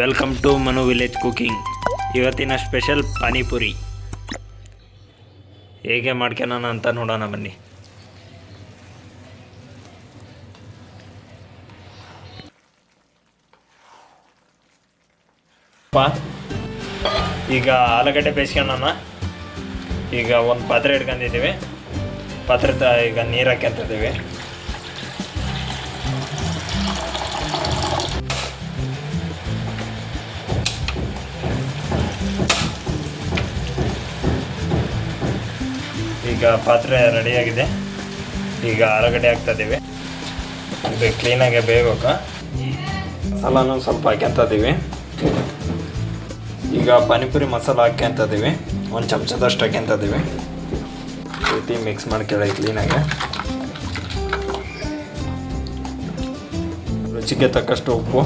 Welcome to Manu village cooking ಇವತ್ತಿನ special panipuri. ಹೇಗೆ ಮಾಡ್ಕೊಳ್ಳೋಣ ಅಂತ ನೋಡೋಣ ಬನ್ನಿ. ಈಗ ಆಲೂಗಡ್ಡೆ ಬೇಯಿಸ್ಕೊಳ್ಳೋಣ ಈಗ ಒಂದು ಪಾತ್ರೆ ಇಟ್ಕೊಂಡಿದ್ದೀವಿ. ಪಾತ್ರೆ ತ ಈಗ ನೀರು ಹಾಕ್ಯಂತಿದ್ದೀವಿ ಈಗ ಪಾತ್ರೆ ರೆಡಿಯಾಗಿದೆ. ಈಗ ಆಲೂಗಡ್ಡೆ ಹಾಕ್ತಾ ಇದ್ದೀವಿ ಇದು ಕ್ಲೀನಾಗೆ ಬೇಯಬೇಕು. ಮಸಾಲಾನು ಸ್ವಲ್ಪ ಹಾಕ್ಯಂತಿದ್ದೀವಿ ಈಗ ಪಾನಿಪುರಿ ಮಸಾಲ ಹಾಕ್ಯಂತಿದ್ದೀವಿ ಒಂದು ಚಮಚದಷ್ಟು ಹಾಕ್ಯಂತಿದ್ದೀವಿ ರೀತಿ ಮಿಕ್ಸ್ ಮಾಡ್ಕೊಳ್ಳಿ ಕ್ಲೀನಾಗೆ ರುಚಿಗೆ ತಕ್ಕಷ್ಟು ಉಪ್ಪು.